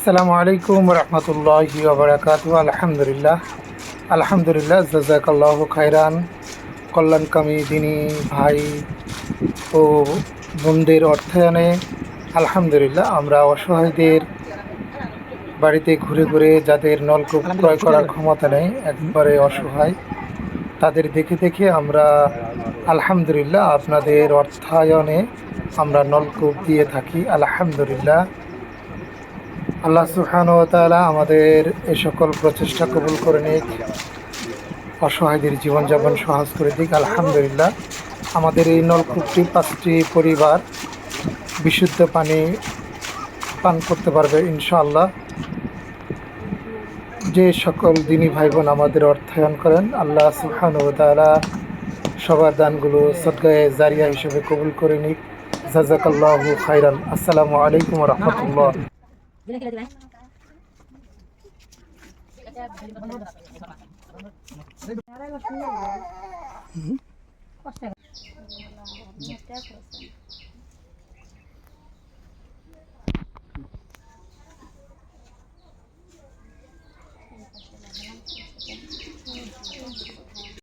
আসসালামু আলাইকুম রহমতুল্লাহি ওবরাকাত আলহামদুলিল্লাহ। আলহামদুলিল্লাহ, জাজাকাল্লাহ খাইরান কল্যাণকামী দিনী ভাই ও বোনদের অর্থায়নে আলহামদুলিল্লাহ, আমরা অসহায়দের বাড়িতে ঘুরে ঘুরে যাদের নলকূপ ক্রয় করার ক্ষমতা নেই, একবারে অসহায়, তাদের দেখে দেখে আমরা আলহামদুলিল্লাহ আপনাদের অর্থায়নে আমরা নলকূপ দিয়ে থাকি। আলহামদুলিল্লাহ। আল্লাহ সুহান ও তাআলা আমাদের এই সকল প্রচেষ্টা কবুল করে নিক, অসহায়দের জীবনযাপন সহজ করে দিক। আলহামদুলিল্লাহ, আমাদের এই নলকূপটি পাঁচটি পরিবার বিশুদ্ধ পানি পান করতে পারবে ইনশাআল্লাহ। যে সকল দিনী ভাই বোন আমাদের অর্থায়ন করেন, আল্লাহ সুহান ও তাআলা সবার দানগুলো সদগায়ে জারিয়া হিসেবে কবুল করে নিক। জাজাকাল্লাহু খাইরান আসসালামু আলাইকুম রহমতুল্লাহ। Bila kira dilan?